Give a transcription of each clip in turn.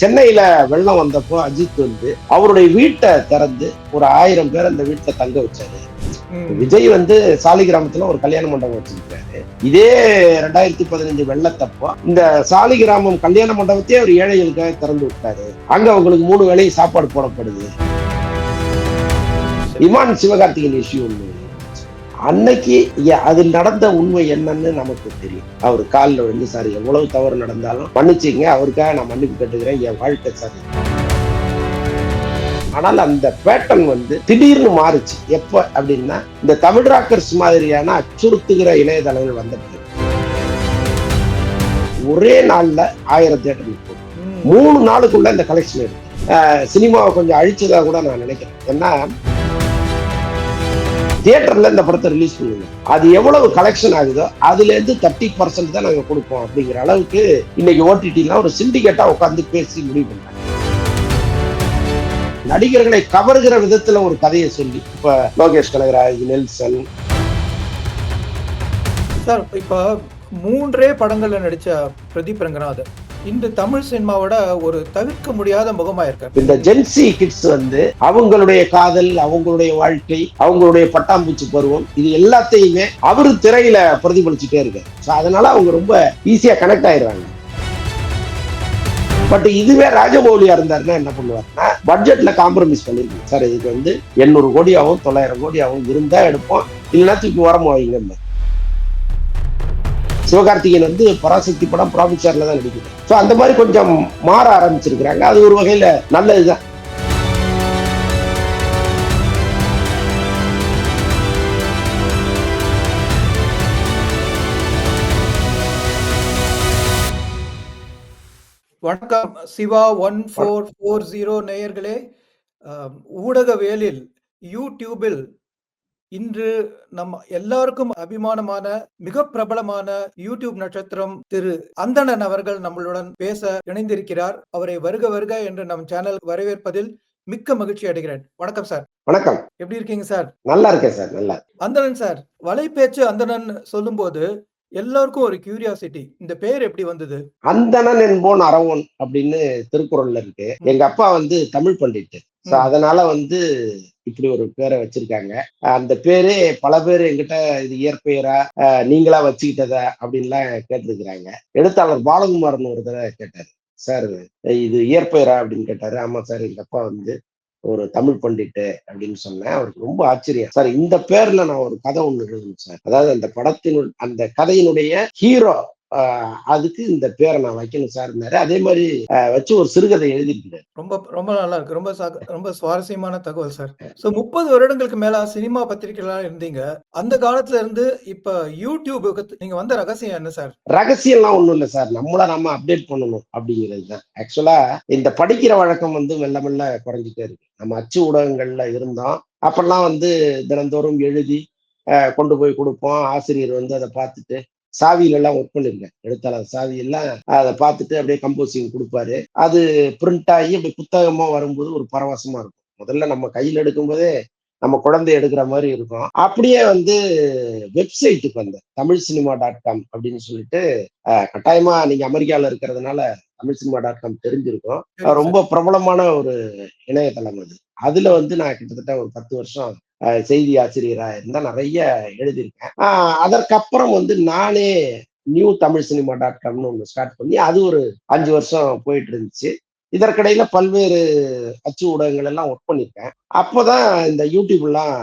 சென்னையில வெள்ளம் வந்தப்போ அஜித் வந்து அவருடைய வீட்டை திறந்து ஒரு ஆயிரம் பேர் அந்த வீட்டுல தங்க வச்சாரு. விஜய் வந்து சாலிகிராமத்துல ஒரு கல்யாண மண்டபம் வச்சிருக்காரு. இதே ரெண்டாயிரத்தி பதினஞ்சு வெள்ளத்தப்போ இந்த சாலிகிராமம் கல்யாண மண்டபத்தையே அவர் ஏழைகளுக்காக திறந்து விட்டாரு. அங்க அவங்களுக்கு மூணு வேளையும் சாப்பாடு போடப்படுது. இமான் சிவகார்த்திகேயன் இஷ்யூ ஒண்ணு. அன்னைக்கு அதில் நடந்த உண்மை என்னன்னு நமக்கு தெரியும். அவர் காலில் விழுந்து சார் எவ்வளவு தவறு நடந்தாலும் மன்னிச்சுங்க அவருக்காக நான் மன்னிப்பு கேட்டுக்கிறேன். என் வாழ்க்கை சார் ஆனால் அந்த பேட்டர்ன் வந்து திடீர்னு மாறுச்சு. எப்ப அப்படின்னா இந்த தமிழ் ராக்கர்ஸ் மாதிரியான அச்சுறுத்துகிற இணையதளங்கள் வந்த பிறகு. ஒரே நாள்ல போகும் ம். மூணு நாளுக்குள்ள இந்த கலெக்ஷன் அஹ் சினிமாவை கொஞ்சம் அழிச்சதா கூட நான் நினைக்கிறேன். ஏன்னா தியேட்டர்ல இந்த படத்தை ரிலீஸ் பண்ணுங்க அது எவ்வளவு கலெக்ஷன் ஆகுதோ அதுல இருந்து தேர்ட்டி பர்சன்ட் தான் நாங்க கொடுப்போம் அப்படிங்கிற அளவுக்கு இன்னைக்கு ஓடிடிலாம் ஒரு சிண்டிகேட்டா உட்காந்து பேசி முடிவு பண்றாங்க நடிகர்களை கவர்கிற விதத்துல ஒரு கதையை சொல்லி இப்ப லோகேஷ் கனகராஜ் நெல்சன். சார் இப்ப மூன்றே படங்கள்ல நடிச்ச பிரதீப் ரங்கநாதன். இந்த தமிழ் சினிமாவோட ஒரு தவிர்க்க முடியாத முகமா இருக்காரு இந்த ஜென்சி கிட்ஸ் வந்து அவங்களுடைய காதல் அவங்களுடைய வாழ்க்கை அவங்களுடைய பட்டாம்பூச்சி பருவம் இது எல்லாத்தையுமே அவரு திரையில பிரதிபலிச்சுட்டே இருக்கு ஸோ அதனால அவங்க ரொம்ப ஈஸியா கனெக்ட் ஆயிடுறாங்க. பட் இதுவே ராஜமௌலியா இருந்தாருன்னா என்ன பண்ணுவாருன்னா பட்ஜெட்ல காம்ப்ரமைஸ் பண்ணிருக்கு சார் இதுக்கு வந்து எண்ணூறு கோடி ஆகும் தொள்ளாயிரம் கோடி ஆகும் இருந்தா எடுப்போம். இல்லைன்னா தூக்கி உரமா வைங்க சிவகார்த்திகேயன் வந்து பராசக்தி படம் ப்ராஃபிட் தான் நடிக்குது. ஸோ அந்த மாதிரி கொஞ்சம் மாற ஆரம்பிச்சிருக்கிறாங்க. அது ஒரு வகையில் நல்லதுதான் வணக்கம். Siva one four four zero நேயர்களே. ஊடகவியலில் யூடியூபில் இன்று நம்ம எல்லாருக்கும் அபிமானமான மிக பிரபலமான யூடியூப் நட்சத்திரம் திரு அந்தணன் அவர்கள் நம்மளுடன் பேச இணைந்திருக்கிறார். அவரை வருக வருக என்று நம் சேனல் வரவேற்பதில் மிக்க மகிழ்ச்சி அடைகிறேன். வணக்கம் சார். வணக்கம். எப்படி இருக்கீங்க சார்? நல்லா இருக்கேன் சார். நல்லா அந்தணன் சார். வலைபேச்சு அந்தணன் சொல்லும்போது எல்லாருக்கும் ஒரு கியூரியாசிட்டி இந்த பேர் எப்படி வந்தது? அந்தணன் என்போன் அறவோன் அப்படின்னு திருக்குறள்ல இருக்கு. எங்க அப்பா வந்து தமிழ் பண்டிட்டு. ஸோ. அதனால வந்து இப்படி ஒரு பேரை வச்சிருக்காங்க. அந்த பேரு பல பேர் எங்கிட்ட இது இயற்பெயரா நீங்களா வச்சுக்கிட்டதா அப்படின்லாம் கேட்டிருக்கிறாங்க. எழுத்தாளர் பாலகுமார்னு ஒரு தடவை கேட்டாரு. சார் இது இயற்பெயரா? அப்படின்னு கேட்டாரு. ஆமா சார் எங்க அப்பா வந்து ஒரு தமிழ் பண்டிட்டு அப்படின்னு சொன்னேன். அவருக்கு ரொம்ப ஆச்சரியம். சார் இந்த பேர்ல நான் ஒரு கதை ஒண்ணு எழுதணும் சார். அதாவது அந்த படத்தினு அந்த கதையினுடைய ஹீரோ அதுக்கு இந்த பேரை நான் வைக்கணும் சார்னாரு அதே மாதிரி வச்சு ஒரு சிறுகதை எழுதியிருக்கிறார். ரொம்ப ரொம்ப நல்லா இருக்கு. ரொம்ப ரொம்ப சுவாரஸ்யமான தகவல் சார். சோ முப்பது வருடங்களுக்கு மேல சினிமா பத்திரிகைலாம் இருந்தீங்க. அந்த காலத்துல இருந்து இப்ப யூடியூபுக்கு நீங்க வந்த ரகசியம் என்ன சார்? ரகசியம்லாம் ஒண்ணும் இல்லை சார். நம்மள நம்ம அப்டேட் பண்ணணும் அப்படிங்கிறது தான். ஆக்சுவலா இந்த படிக்கிற வழக்கம் வந்து மெல்ல மெல்ல குறைஞ்சிட்டே இருக்கு. நம்ம அச்சு ஊடகங்கள்ல இருந்தோம். அப்பெல்லாம் வந்து தினந்தோறும் எழுதி கொண்டு போய் கொடுப்போம். ஆசிரியர் வந்து அதை பார்த்துட்டு சாவியில எல்லாம் ஒர்க் பண்ணிருக்கேன் எழுத்தாளர் சாவி எல்லாம் அதை பார்த்துட்டு அப்படியே கம்போசிங் கொடுப்பாரு. அது பிரிண்ட் ஆகி அப்படி புத்தகமா வரும்போது ஒரு பரவசமா இருக்கும். முதல்ல நம்ம கையில் எடுக்கும்போதே நம்ம குழந்தை எடுக்கிற மாதிரி இருக்கும். அப்படியே வந்து வெப்சைட்டுக்கு வந்தேன் தமிழ் சினிமா டாட் காம் அப்படின்னு சொல்லிட்டு கட்டாயமா நீங்க அமெரிக்கால இருக்கிறதுனால தமிழ் சினிமா டாட் காம் தெரிஞ்சிருக்கும் ரொம்ப பிரபலமான ஒரு இணையதளம் அது. அதுல வந்து நான் கிட்டத்தட்ட ஒரு பத்து வருஷம் செய்தி ஆசிரியராக இருந்தால் நிறைய எழுதியிருக்கேன். அதற்கப்புறம் வந்து நானே நியூ தமிழ் சினிமா டாட் காம்னு ஒன்று ஸ்டார்ட் பண்ணி அது ஒரு அஞ்சு வருஷம் போயிட்டு இருந்துச்சு. இதற்கிடையில பல்வேறு அச்சு ஊடகங்கள் எல்லாம் ஒர்க் பண்ணியிருக்கேன். அப்போதான் இந்த யூடியூப்லாம்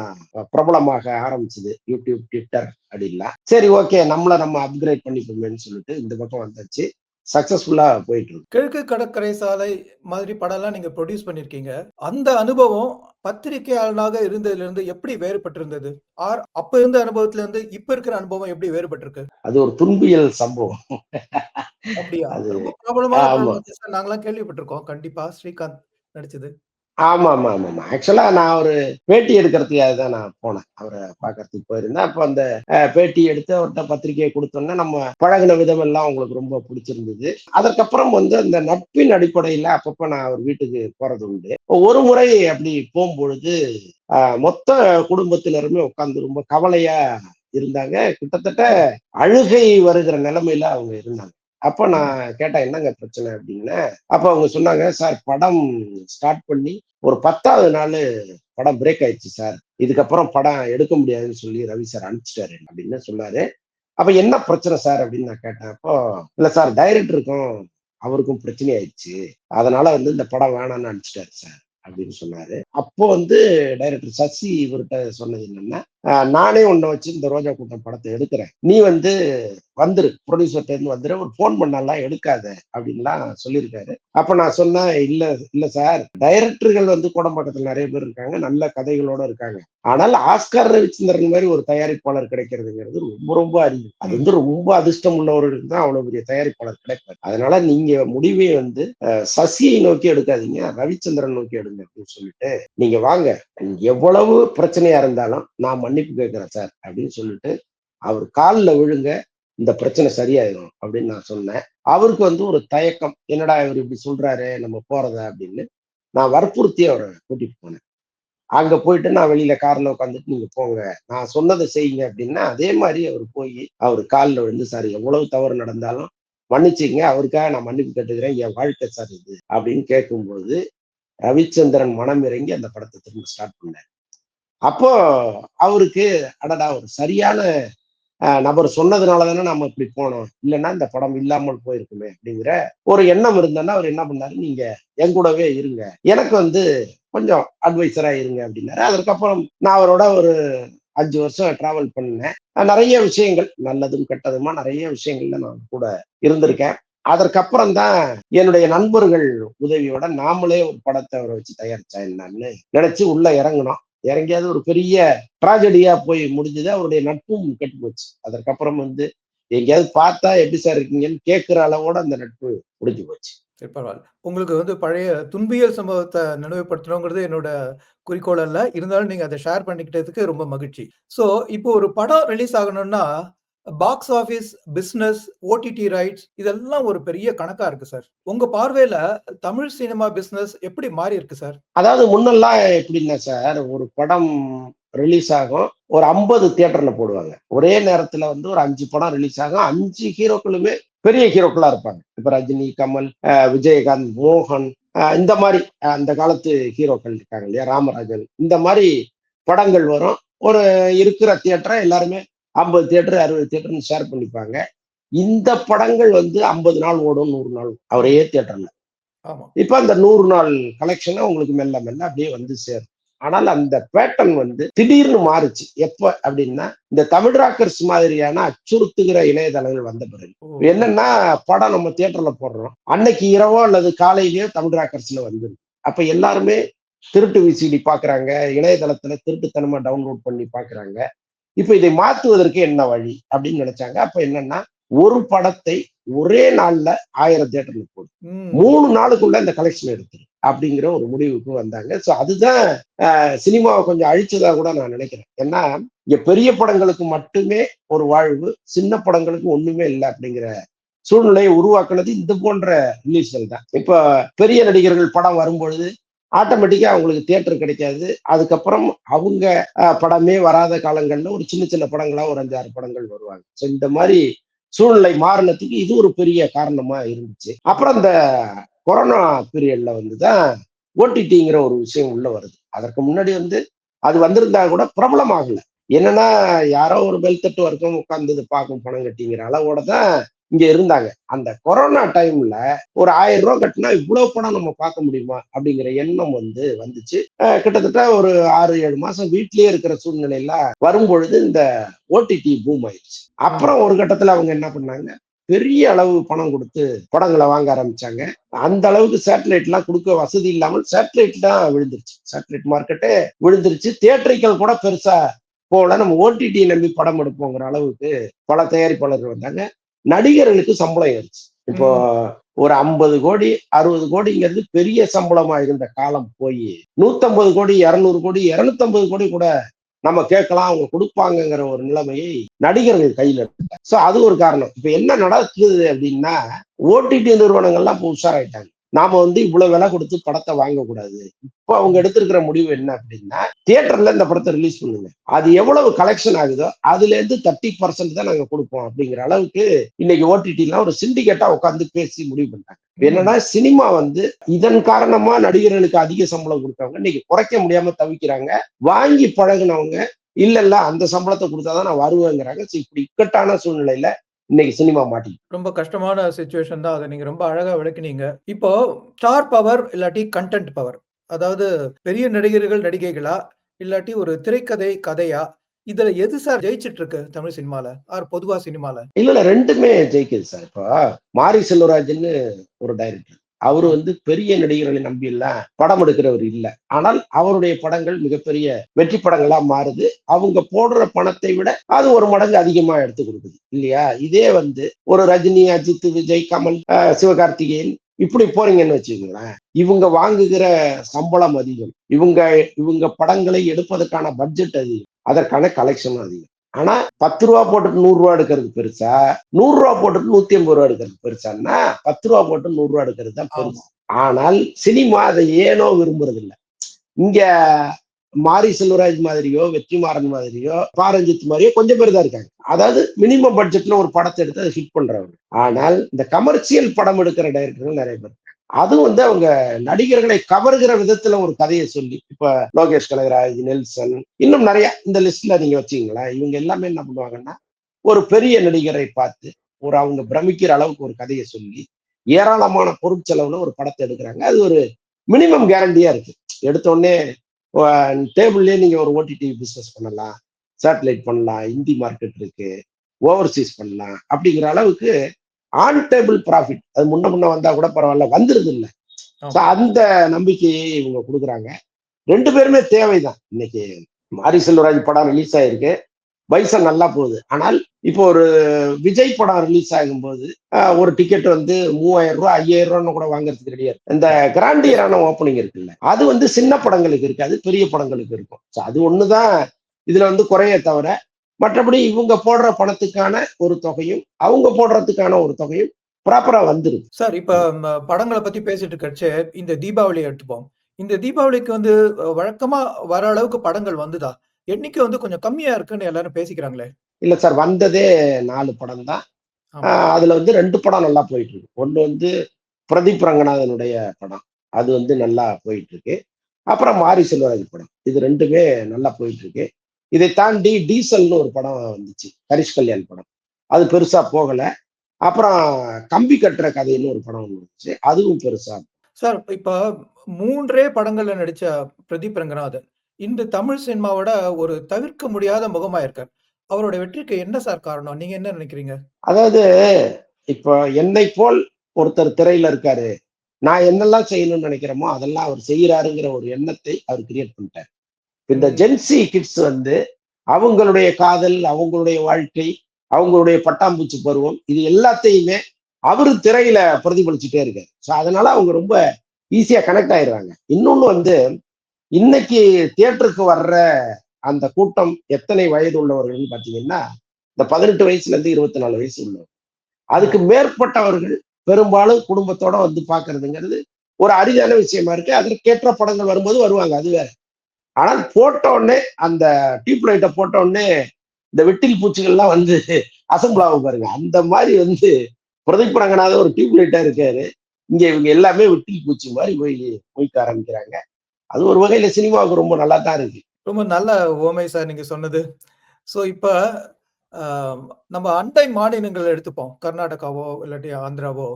பிரபலமாக ஆரம்பிச்சது. யூடியூப் ட்விட்டர் அப்படின்லாம் சரி ஓகே நம்மளை நம்ம அப்கிரேட் பண்ணிப்போமேன்னு சொல்லிட்டு இந்த பக்கம் வந்தாச்சு. சக்சஸ்ஃபுல்லா போயிட்டு இருக்கு கிழக்கு கடற்கரை சாலை மாதிரி படம்லாம் நீங்க ப்ரொடியூஸ் பண்ணிருக்கீங்க. அந்த அனுபவம் பத்திரிகையாளனாக இருந்ததுல இருந்து எப்படி வேறுபட்டிருந்தது? ஆர் அப்ப இருந்த அனுபவத்துல இருந்து இப்ப இருக்கிற அனுபவம் எப்படி வேறுபட்டிருக்கு? அது ஒரு துன்பியல் சம்பவம். அப்படியா? நாங்களாம் கேள்விப்பட்டிருக்கோம். கண்டிப்பா ஸ்ரீகாந்த் நடிச்சது. ஆமா ஆமா ஆமா ஆமா ஆக்சுவலா நான் ஒரு பேட்டி எடுக்கிறதுக்காக தான் நான் போனேன். அவரை பார்க்கறதுக்கு போயிருந்தேன். அப்போ அந்த பேட்டி எடுத்து அவர்கிட்ட பத்திரிகையை கொடுத்தோன்னே நம்ம பழகின விதம் எல்லாம் அவங்களுக்கு ரொம்ப பிடிச்சிருந்தது. அதற்கப்புறம் வந்து அந்த நட்பின் அடிப்படையில அப்பப்போ நான் அவர் வீட்டுக்கு போறது உண்டு. ஒரு முறை அப்படி போகும்பொழுது மொத்த குடும்பத்தினருமே உட்காந்து ரொம்ப கவலையா இருந்தாங்க. கிட்டத்தட்ட அழுகை வருகிற நிலைமையில அவங்க இருந்தாங்க. அப்போ நான் கேட்டேன் என்னங்க பிரச்சனை? அப்படின்னா அப்ப அவங்க சொன்னாங்க சார் படம் ஸ்டார்ட் பண்ணி ஒரு பத்தாவது நாள் படம் பிரேக் ஆயிடுச்சு சார். இதுக்கப்புறம் படம் எடுக்க முடியாதுன்னு சொல்லி ரவி சார் அனுப்பிச்சிட்டாரு அப்படின்னு சொன்னாரு. அப்ப என்ன பிரச்சனை சார்? அப்படின்னு நான் கேட்டேன். அப்போ இல்ல சார் டைரக்டருக்கும் அவருக்கும் பிரச்சனை ஆயிடுச்சு. அதனால வந்து இந்த படம் வேணாம்னு அனுப்பிச்சிட்டாரு சார் அப்படின்னு சொன்னாரு. அப்போ வந்து டைரக்டர் சசி இவர்கிட்ட சொன்னது என்னன்னா நானே உன்னை வச்சு இந்த ரோஜா கூட்டம் படத்தை எடுக்கிறேன். நீ வந்து வந்துரு ப்ரொடியூசர்ட்ட இருந்து வந்துரு ஒரு ஃபோன் பண்ணாலாம் எடுக்காத அப்படின்லாம் சொல்லியிருக்காரு. அப்ப நான் சொன்னேன் இல்ல இல்ல சார் டைரக்டர்கள் வந்து கோடம்பாக்கத்துல நிறைய பேர் இருக்காங்க நல்ல கதைகளோட இருக்காங்க. ஆனால் ஆஸ்கார் ரவிச்சந்திரன் மாதிரி ஒரு தயாரிப்பாளர் கிடைக்கிறதுங்கிறது ரொம்ப ரொம்ப அறிவு அது வந்து ரொம்ப அதிர்ஷ்டம் உள்ளவர்களுக்கு தான் அவ்வளவு பெரிய தயாரிப்பாளர் கிடைப்பாரு. அதனால நீங்க முடிவை வந்து சசியை நோக்கி எடுக்காதீங்க ரவிச்சந்திரன் நோக்கி எடுங்க அப்படின்னு சொல்லிட்டு நீங்க வாங்க எவ்வளவு பிரச்சனையா இருந்தாலும் நான் மன்னிப்பு கேட்கிறேன் சார் அப்படின்னு சொல்லிட்டு அவர் காலில் விழுங்க இந்த பிரச்சனை சரியாயிடும் அப்படின்னு நான் சொன்னேன். அவருக்கு வந்து ஒரு தயக்கம் என்னடா இவர் இப்படி சொல்றாரு நம்ம போறத அப்படின்னு நான் வற்புறுத்தி அவரை கூட்டிட்டு போனேன். அங்க போயிட்டு நான் வெளியில கார்ல உட்காந்துட்டு நீங்க போங்க நான் சொன்னதை செய்யுங்க அப்படின்னா அதே மாதிரி அவர் போய் அவர் காலில் விழுந்து சார் எவ்வளவு தவறு நடந்தாலும் மன்னிச்சுங்க அவருக்காக நான் மன்னிப்பு கேட்டுக்கிறேன் என் வாழ்க்கை சார் இது அப்படின்னு கேட்கும்போது ரவிச்சந்திரன் மனம் இறங்கி அந்த படத்தை திரும்ப ஸ்டார்ட் பண்ணார். அப்போ அவருக்கு அடடா ஒரு சரியான நபர் சொன்னதுனால தானே நம்ம இப்படி போனோம். இல்லைன்னா இந்த படம் இல்லாமல் போயிருக்குமே அப்படிங்கிற ஒரு எண்ணம் இருந்தேன்னா அவர் என்ன பண்ணாரு? நீங்க என் கூடவே இருங்க. எனக்கு வந்து கொஞ்சம் அட்வைசரா இருங்க அப்படின்னாரு. அதற்கப்புறம் நான் அவரோட ஒரு அஞ்சு வருஷம் டிராவல் பண்ணேன் நிறைய விஷயங்கள் நல்லதும் கெட்டதுமா நிறைய விஷயங்கள்ல நான் கூட இருந்திருக்கேன். அதற்கப்புறம் தான் என்னுடைய நண்பர்கள் உதவியோட நாமளே ஒரு படத்தை அவரை வச்சு தயாரிச்சா என்னன்னு நினைச்சு உள்ள இறங்கினோம். இறங்கியாவது ஒரு பெரிய ட்ராஜடியா போய் முடிஞ்சது அவருடைய நட்பும் கெட்டு போச்சு அதற்கப்புறம் வந்து எங்கேயாவது பார்த்தா எப்படி சார் இருக்கீங்கன்னு கேட்குற அளவோட அந்த நட்பு முடிஞ்சு போச்சு பரவாயில்ல. உங்களுக்கு வந்து பழைய துன்பியல் சம்பவத்தை நினைவுபடுத்தணுங்கிறது என்னோட குறிக்கோள் அல்ல. இருந்தாலும் நீங்க அத ஷேர் பண்ணிக்கிட்டதுக்கு ரொம்ப மகிழ்ச்சி. ஸோ இப்போ ஒரு படம் ரிலீஸ் ஆகணும்னா, box office business OTT rights இதெல்லாம் ஒரு பெரிய கணக்கா இருக்கு சார். உங்க பார்வையில தமிழ் சினிமா பிஸ்னஸ் எப்படி மாறி இருக்கு சார்? அதாவது முன்னெல்லாம் எப்படின்னா சார் ஒரு படம் ரிலீஸ் ஆகும் ஒரு ஐம்பது தியேட்டர்ல போடுவாங்க ஒரே நேரத்துல வந்து ஒரு அஞ்சு படம் ரிலீஸ் ஆகும் அஞ்சு ஹீரோக்களுமே பெரிய ஹீரோக்களா இருப்பாங்க இப்ப ரஜினி கமல் விஜயகாந்த் மோகன் இந்த மாதிரி அந்த காலத்து ஹீரோக்கள் இருக்காங்க இல்லையா ராமராஜன் இந்த மாதிரி படங்கள் வரும் ஒரு இருக்கிற தியேட்டரை எல்லாருமே ஐம்பது தியேட்டர் அறுபது தியேட்டர்னு ஷேர் பண்ணிப்பாங்க. இந்த படங்கள் வந்து ஐம்பது நாள் ஓடும் நூறு நாள் ஒரே தியேட்டர்ல ஆமா. இப்ப அந்த நூறு நாள் கலெக்ஷனை உங்களுக்கு மெல்ல மெல்ல அப்படியே வந்து சேரும். ஆனால் அந்த பேட்டர்ன் வந்து திடீர்னு மாறுச்சு. எப்ப அப்படின்னா இந்த தமிழ் ராக்கர்ஸ் மாதிரியான அச்சுறுத்துகிற இணையதளங்கள் வந்த பிறகு! என்னன்னா படம் நம்ம தியேட்டர்ல போடுறோம். அன்னைக்கு இரவோ அல்லது காலையிலயோ தமிழ் ராக்கர்ஸ்ல வந்துருது அப்ப எல்லாருமே திருட்டு விசிடி பாக்குறாங்க. இணையதளத்துல திருட்டுத்தனமா டவுன்லோட் பண்ணி பாக்குறாங்க. இப்ப இதை மாத்துவதற்கு என்ன வழி அப்படின்னு நினைச்சாங்க. அப்ப என்னன்னா ஒரு படத்தை ஒரே நாள்ல ஆயிரம் தியேட்டர்ல போடு. மூணு நாளுக்குள்ள இந்த கலெக்ஷன் எடுத்துரு அப்படிங்கிற ஒரு முடிவுக்கு வந்தாங்க. ஸோ அதுதான் சினிமாவை கொஞ்சம் அழிச்சதா கூட நான் நினைக்கிறேன். ஏன்னா இங்க பெரிய படங்களுக்கு மட்டுமே ஒரு வாழ்வு சின்ன படங்களுக்கு ஒண்ணுமே இல்லை அப்படிங்கிற சூழ்நிலையை உருவாக்குனது இந்த போன்ற ரிலீஸ்கள் தான். இப்போ பெரிய நடிகர்கள் படம் வரும்பொழுது ஆட்டோமேட்டிக்காக அவங்களுக்கு தியேட்டர் கிடைக்காது. அதுக்கப்புறம் அவங்க படமே வராத காலங்களில் ஒரு சின்ன சின்ன படங்களாக ஒரு அஞ்சாறு படங்கள் வருவாங்க. ஸோ இந்த மாதிரி சூழ்நிலை மாறினதுக்கு இது ஒரு பெரிய காரணமா இருந்துச்சு. அப்புறம் இந்த கொரோனா பீரியட்ல வந்து தான் ஓடிடிங்கிற ஒரு விஷயம் உள்ள வருது. அதற்கு முன்னாடி வந்து அது வந்திருந்தா கூட பிரபலமாகல. என்னன்னா யாரோ ஒரு பெல்தட்டு வர்க்கம் உட்காந்து பார்க்கும் பணம் கட்டிங்கிற அளவோட தான் இங்க இருந்தாங்க. அந்த கொரோனா டைம்ல ஒரு ஆயிரம் ரூபாய் கட்டினா இவ்வளவு படம் நம்ம பார்க்க முடியுமா? அப்படிங்கிற எண்ணம் வந்து வந்துச்சு. கிட்டத்தட்ட ஒரு ஆறு ஏழு மாசம் வீட்லயே இருக்கிற சூழ்நிலையில வரும்பொழுது இந்த ஓடிடி பூம் ஆயிடுச்சு. அப்புறம் ஒரு கட்டத்துல அவங்க என்ன பண்ணாங்க? பெரிய அளவு பணம் கொடுத்து படங்களை வாங்க ஆரம்பிச்சாங்க. அந்த அளவுக்கு சேட்டலைட் எல்லாம் கொடுக்க வசதி இல்லாமல் சேட்டலைட் தான் விழுந்துருச்சு. சேட்டலைட் மார்க்கெட்டே விழுந்துருச்சு. தியேட்டரிக்கல் கூட பெருசா போல நம்ம ஓடிடி நம்பி படம் எடுப்போங்கிற அளவுக்கு பல தயாரிப்பாளர்கள் வந்தாங்க. நடிகர்களுக்கு சம்பளம் ஏறிச்சு. இப்போ ஒரு ஐம்பது கோடி அறுபது கோடிங்கிறது பெரிய சம்பளமா இருந்த காலம் போய் நூத்தம்பது கோடி இருநூறு கோடி இருநூத்தம்பது கோடி கூட நம்ம கேட்கலாம் அவங்க கொடுப்பாங்கங்கிற ஒரு நிலைமையை நடிகர்கள் கையில் எடுத்தாங்க ஸோ அது ஒரு காரணம். இப்ப என்ன நடக்குது அப்படின்னா ஓடிடி நிறுவனங்கள்லாம் இப்போ உஷாராயிட்டாங்க. நாம வந்து இவ்வளவு விலை கொடுத்து படத்தை வாங்கக்கூடாது. இப்போ அவங்க எடுத்திருக்கிற முடிவு என்ன அப்படின்னா தியேட்டர்ல இந்த படத்தை ரிலீஸ் பண்ணுங்க. அது எவ்வளவு கலெக்ஷன் ஆகுதோ அதுல இருந்து தேர்ட்டி பர்சன்ட் தான் நாங்க கொடுப்போம் அப்படிங்கிற அளவுக்கு இன்னைக்கு ஓடிடிலாம் ஒரு சிண்டிகேட்டா உட்காந்து பேசி முடிவு பண்ணிட்டாங்க. என்னன்னா சினிமா வந்து இதன் காரணமா நடிகர்களுக்கு அதிக சம்பளம் கொடுத்தவங்க இன்னைக்கு குறைக்க முடியாம தவிக்கிறாங்க. வாங்கி பழகுனவங்க இல்ல இல்ல அந்த சம்பளத்தை கொடுத்தாதான் நான் வருவேங்கிறாங்க. இப்படி இக்கட்டான சூழ்நிலையில இன்னைக்கு சினிமா மாட்டி. ரொம்ப கஷ்டமான சுச்சுவேஷன் தான். அதை நீங்க ரொம்ப அழகா விளக்குனீங்க. இப்போ ஸ்டார் பவர் இல்லாட்டி கண்டென்ட் பவர் அதாவது பெரிய நடிகர்கள் நடிகைகளா? இல்லாட்டி ஒரு திரைக்கதை கதையா? இதுல எது சார் ஜெயிச்சிட்டு இருக்கு தமிழ் சினிமால? ஆர் பொதுவா சினிமால? இல்ல இல்ல ரெண்டுமே ஜெயிக்குது சார் இப்போ மாரி செல்வராஜன்னு ஒரு டைரக்டர் அவர் வந்து பெரிய நடிகர்களை நம்பி படம் எடுக்கிறவர் இல்ல. ஆனால் அவருடைய படங்கள் மிகப்பெரிய வெற்றி படங்களா மாறுது. அவங்க போடுற பணத்தை விட அது ஒரு மடங்கு அதிகமா எடுத்து கொடுக்குது இல்லையா? இதே வந்து ஒரு ரஜினி அஜித் விஜய் கமல் சிவகார்த்திகேயன் இப்படி போறீங்கன்னு வச்சுக்கோங்களேன் இவங்க வாங்குகிற சம்பளம் அதிகம். இவங்க இவங்க படங்களை எடுப்பதற்கான பட்ஜெட் அதிகம். அதற்கான கலெக்ஷன் அதிகம். ஆனா பத்து ரூபா போட்டுட்டு நூறு ரூபா எடுக்கிறது பெருசா? நூறு ரூபா போட்டுட்டு நூத்தி ஐம்பது ரூபா எடுக்கிறது பெருசான்னா பத்து ரூபா போட்டு நூறு ரூபா எடுக்கிறது தான் பெருசு. ஆனால் சினிமா அதை ஏனோ விரும்புறது இல்ல இங்க மாரி செல்வராஜ் மாதிரியோ வெற்றிமாறன் மாதிரியோ பாரஞ்சித் மாதிரியோ கொஞ்சம் பேர் தான் இருக்காங்க. அதாவது மினிமம் பட்ஜெட்ல ஒரு படத்தை எடுத்து அதை ஹிட் பண்றவங்க. ஆனால் இந்த கமர்ஷியல் படம் எடுக்கிற டைரக்டர்கள் நிறைய பேர் அதுவும் வந்து அவங்க நடிகர்களை கவர்கிற விதத்துல ஒரு கதையை சொல்லி இப்ப லோகேஷ் கனகராஜ் நெல்சன் இன்னும் நிறைய இந்த லிஸ்ட்ல நீங்க வச்சீங்களேன் இவங்க எல்லாமே என்ன பண்ணுவாங்கன்னா ஒரு பெரிய நடிகரை பார்த்து ஒரு அவங்க பிரமிக்கிற அளவுக்கு ஒரு கதையை சொல்லி ஏராளமான பொருட்செலவுல ஒரு படத்தை எடுக்கிறாங்க. அது ஒரு மினிமம் கேரண்டியா இருக்கு. எடுத்த உடனே டேபிள்லயே நீங்க ஒரு ஓடிடி பிசினஸ் பண்ணலாம் சேட்டலைட் பண்ணலாம் இந்தி மார்க்கெட் இருக்கு ஓவர்சீஸ் பண்ணலாம் அப்படிங்கிற அளவுக்கு ஆன் டேபிள் ப்ராஃபிட் அது முன்ன முன்ன வந்தா கூட பரவாயில்ல வந்துருது இல்ல. So, அந்த நம்பிக்கையை இவங்க கொடுக்குறாங்க. ரெண்டு பேருமே தேவைதான். இன்னைக்கு மாரி செல்வராஜ் படம் ரிலீஸ் ஆயிருக்கு. பைசன் நல்லா போகுது. ஆனால் இப்போ ஒரு விஜய் படம் ரிலீஸ் ஆகும்போது ஒரு டிக்கெட் வந்து மூவாயிரம் ரூபாய் ஐயாயிரம் ரூபான்னு கூட வாங்குறதுக்கு ரெடியா இருக்கு. இந்த கிராண்டியரான ஓப்பனிங் இருக்குல்ல அது வந்து சின்ன படங்களுக்கு இருக்காது பெரிய படங்களுக்கு இருக்கும். So, அது ஒண்ணுதான் இதுல வந்து குறைய தவிர மற்றபடி இவங்க போடுற பணத்துக்கான ஒரு தொகையும் அவங்க போடுறதுக்கான ஒரு தொகையும் ப்ராப்பரா வந்துருது. சார் இப்ப படங்களை பத்தி பேசிட்டு இருக்கச்சே இந்த தீபாவளி எடுத்துப்போம். இந்த தீபாவளிக்கு வந்து வழக்கமா வர அளவுக்கு படங்கள் வந்துதா? எண்ணிக்கை வந்து கொஞ்சம் கம்மியா இருக்குன்னு எல்லாரும் பேசிக்கிறாங்களே. இல்ல சார் வந்ததே நாலு படம் தான். அதுல வந்து ரெண்டு படம் நல்லா போயிட்டு இருக்கு ஒண்ணு வந்து பிரதீப் ரங்கநாதனுடைய படம். அது வந்து நல்லா போயிட்டு இருக்கு அப்புறம் மாரி செல்வராஜ் படம். இது ரெண்டுமே நல்லா போயிட்டு இருக்கு இதை தாண்டி டீசல்னு ஒரு படம் வந்துச்சு. ஹரிஷ் கல்யாண் படம். அது பெருசா போகல. அப்புறம் கம்பி கட்டுற கதைன்னு ஒரு படம் வந்துச்சு. அதுவும் பெருசா சார் இப்ப மூன்றே படங்கள்ல நடிச்ச பிரதீப் ரங்கநாதன் இந்த தமிழ் சினிமாவோட ஒரு தவிர்க்க முடியாத முகமா இருக்கார் அவரோட வெற்றிக்கு என்ன சார் காரணம்? நீங்க என்ன நினைக்கிறீங்க? அதாவது இப்போ என்னை போல் ஒருத்தர் திரையில இருக்காரு. நான் என்னெல்லாம் செய்யணும்னு நினைக்கிறேமோ அதெல்லாம் அவர் செய்யறாருங்கிற ஒரு எண்ணத்தை அவர் கிரியேட் பண்ணிட்டார். இந்த ஜென்சி கிட்ஸ் வந்து அவங்களுடைய காதல் அவங்களுடைய வாழ்க்கை அவங்களுடைய பட்டாம்பூச்சி பருவம் இது எல்லாத்தையுமே அவரு திரையில பிரதிபலிச்சுட்டே இருக்காரு. ஸோ அதனால அவங்க ரொம்ப ஈஸியா கனெக்ட் ஆயிடுறாங்க. இன்னொன்னு வந்து இன்னைக்கு தியேட்டருக்கு வர்ற அந்த கூட்டம் எத்தனை வயது உள்ளவர்கள்னு பாத்தீங்கன்னா இந்த பதினெட்டு வயசுல இருந்து இருபத்தி நாலு வயசு உள்ளவர் அதுக்கு மேற்பட்டவர்கள் பெரும்பாலும் குடும்பத்தோட வந்து பாக்குறதுங்கிறது ஒரு அரிதான விஷயமா இருக்கு. அதற்கேற்ற படங்கள் வரும்போது வருவாங்க அது வேற. ஆனால் போட்ட உடனே அந்த டியூப் லைட்டை போட்ட உடனே இந்த வெட்டில் பூச்சிகள்லாம் வந்து அசம்பிள் ஆகும் பாருங்க. அந்த மாதிரி வந்து பிரதீப் ரங்கநாத ஒரு டியூப் லைட்டா இருக்காரு. இங்க இவங்க எல்லாமே வெட்டில் பூச்சி மாதிரி போய் போய்க்க ஆரம்பிக்கிறாங்க. அது ஒரு வகையில சினிமாவுக்கு ரொம்ப நல்லா தான் இருக்கு. ரொம்ப நல்ல ஓமை சார் நீங்க சொன்னது. ஸோ இப்போ நம்ம அண்டை மாநிலங்கள் எடுத்துப்போம். கர்நாடகாவோ இல்லாட்டி ஆந்திராவோ.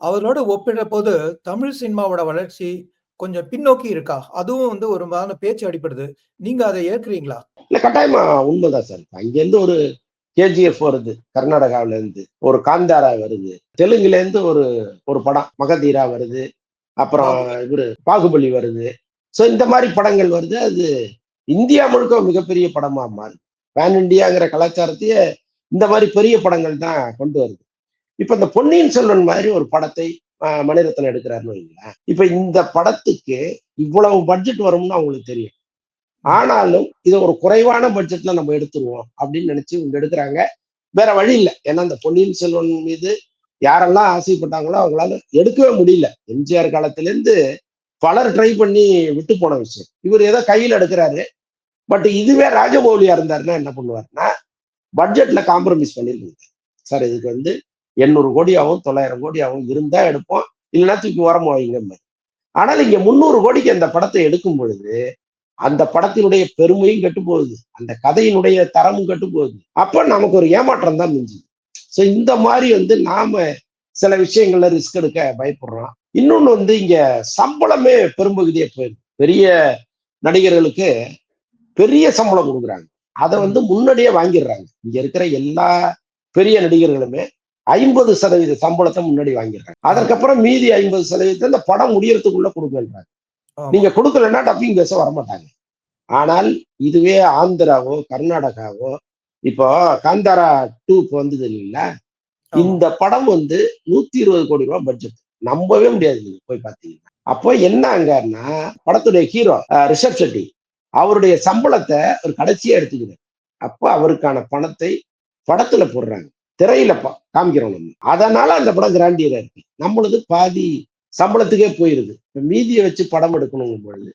அவரோட ஒப்பிடுற போது தமிழ் சினிமாவோட வளர்ச்சி கொஞ்சம் பின்னோக்கி இருக்கா? அதுவும் வந்து ஒரு மாதிரி பேச்சு அடிப்படுது நீங்க அதை ஏற்கிறீங்களா? இல்ல கட்டாயமா உண்மைதான் சார். அங்க இருந்து ஒரு கேஜிஎஃப் வருது. கர்நாடகாவில இருந்து ஒரு காந்தாரா வருது. தெலுங்குல இருந்து ஒரு ஒரு படம். மகதீரா வருது. அப்புறம் இவரு பாகுபலி வருது. சோ இந்த மாதிரி படங்கள் வருது. அது இந்தியா முழுக்க மிகப்பெரிய படமா மாறுது. பேன் இந்தியாங்கிற கலாச்சாரத்தையே இந்த மாதிரி பெரிய படங்கள் தான் கொண்டு வருது. இப்ப இந்த பொன்னியின் செல்வன் மாதிரி ஒரு படத்தை மணிரத்னம் எடுக்கிறாருன்னு வைங்களேன். இப்ப இந்த படத்துக்கு இவ்வளவு பட்ஜெட் வரும்னு அவங்களுக்கு தெரியும். ஆனாலும் இதை ஒரு குறைவான பட்ஜெட்ல நம்ம எடுத்துருவோம் அப்படின்னு நினைச்சு இவங்க எடுக்கிறாங்க. வேற வழி இல்லை. ஏன்னா அந்த பொன்னியின் செல்வன் மீது யாரெல்லாம் ஆசைப்பட்டாங்களோ அவங்களால எடுக்கவே முடியல. எம்ஜிஆர் காலத்துல இருந்து பலர் ட்ரை பண்ணி விட்டு போன விஷயம். இவர் ஏதோ கையில் எடுக்கிறாரு. பட் இதுவே ராஜமௌலியா இருந்தாருன்னா என்ன பண்ணுவாருன்னா பட்ஜெட்ல காம்ப்ரமைஸ் பண்ணிருக்கீங்க சார் இதுக்கு வந்து எண்ணூறு கோடியாகவும் தொள்ளாயிரம் கோடியாகவும் இருந்தா எடுப்போம். இல்லைன்னா தூக்கி உரமா வைங்க ஆனால் இங்க முந்நூறு கோடிக்கு அந்த படத்தை எடுக்கும் பொழுது அந்த படத்தினுடைய பெருமையும் கெட்டு போகுது அந்த கதையினுடைய தரமும் கெட்டு போகுது அப்ப நமக்கு ஒரு ஏமாற்றம் தான் மிஞ்சுது. ஸோ இந்த மாதிரி வந்து நாம சில விஷயங்கள்ல ரிஸ்க் எடுக்க பயப்படுறோம். இன்னொன்னு வந்து இங்க சம்பளமே பெரும்பகுதியே போயிருக்கு பெரிய நடிகர்களுக்கு பெரிய சம்பளம் கொடுக்குறாங்க. அதை வந்து முன்னாடியே வாங்கிடுறாங்க. இங்க இருக்கிற எல்லா பெரிய நடிகர்களுமே ஐம்பது சதவீத சம்பளத்தை முன்னாடி வாங்கிடுறாங்க அதற்கப்புறம் மீதி ஐம்பது சதவீதத்தை இந்த படம் முடியறதுக்குள்ள கொடுக்கன்றாங்க ஆமா. நீங்க கொடுக்கலன்னா டப்பிங் பேச வரமாட்டாங்க. ஆனால் இதுவே ஆந்திராவோ கர்நாடகாவோ இப்போ காந்தாரா டூ இப்போ வந்தது இல்லைங்களா. இந்த படம் வந்து நூத்தி இருபது கோடி ரூபாய் பட்ஜெட் நம்பவே முடியாது நீங்க போய் பார்த்தீங்கன்னா. அப்போ என்ன அங்கன்னா படத்துடைய ஹீரோ ரிஷப் செட்டி அவருடைய சம்பளத்தை ஒரு கடைசியா எடுத்துக்கிறார் அப்போ அவருக்கான பணத்தை படத்துல போடுறாங்க. திரையில காமிக்கிறோம் நம்ம அதனால அந்த படம் கிராண்டியரா இருக்கு. நம்மளுது பாதி சம்பளத்துக்கே போயிருது. மீதியை வச்சு படம் எடுக்கணும் பொழுது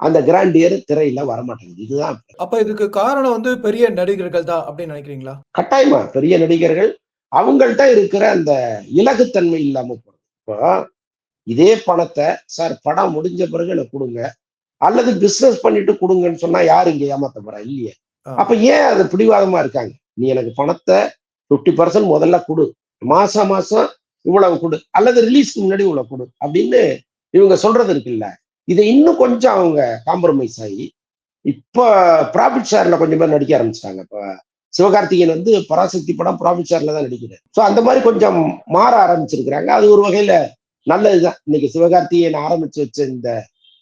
அந்த கிராண்டியர் திரையில வரமாட்டேங்குது. இதுதான். அப்ப இதுக்கு காரணம் வந்து பெரிய நடிகர்கள் தான் அப்படின்னு நினைக்கிறீங்களா? கட்டாயமா. பெரிய நடிகர்கள் அவங்கள்ட்ட இருக்கிற அந்த இலகுத்தன்மை இல்லாம போகுது இப்போ இதே பணத்தை சார் படம் முடிஞ்ச பிறகு எனக்கு கொடுங்க. அல்லது பிசினஸ் பண்ணிட்டு கொடுங்கன்னு சொன்னா யாரு இங்க ஏமாத்த போறா? இல்லையே. அப்ப ஏன் அது பிடிவாதமா இருக்காங்க? நீ எனக்கு பணத்தை ஃபிஃப்டி பர்சன்ட் முதல்ல கொடு. மாசம் மாசம் இவ்வளவு கொடு. அல்லது ரிலீஸ்க்கு முன்னாடி இவ்வளவு கொடு. அப்படின்னு இவங்க சொல்றது இருக்குல்ல. இதை இன்னும் கொஞ்சம் அவங்க காம்ப்ரமைஸ் ஆகி இப்போ ப்ராஃபிட் ஷேர்ல கொஞ்சம் பேர் நடிக்க ஆரம்பிச்சிட்டாங்க. இப்போ சிவகார்த்திகேயன் வந்து பராசக்தி படம் ப்ராஃபிட் ஷேர்ல தான் நடிக்கிறார். ஸோ அந்த மாதிரி கொஞ்சம் மாற ஆரம்பிச்சிருக்கிறாங்க. அது ஒரு வகையில நல்லதுதான். இன்னைக்கு சிவகார்த்திகேயன் ஆரம்பிச்சு வச்ச இந்த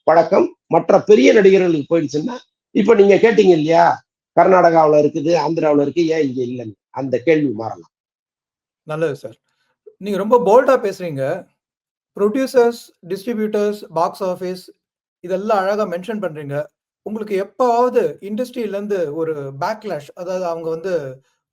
பழக்கம் மற்ற பெரிய நடிகர்களுக்கு போயிடுச்சுன்னா இப்போ நீங்க கேட்டீங்க இல்லையா? கர்நாடகாவில் இருக்குது ஆந்திராவில் இருக்கு ஏன் இங்க இல்லைன்னு? அந்த கேள்வி மாறலாம். நல்லது சார். நீங்க ரொம்ப போல்டா பேசுறீங்க. ப்ரொடியூசர்ஸ் டிஸ்ட்ரிபியூட்டர்ஸ் பாக்ஸ் ஆஃபீஸ் இதெல்லாம் அழகா மென்ஷன் பண்றீங்க. உங்களுக்கு எப்பாவது இண்டஸ்ட்ரியில இருந்து ஒரு பேக்லாஷ் அதாவது அவங்க வந்து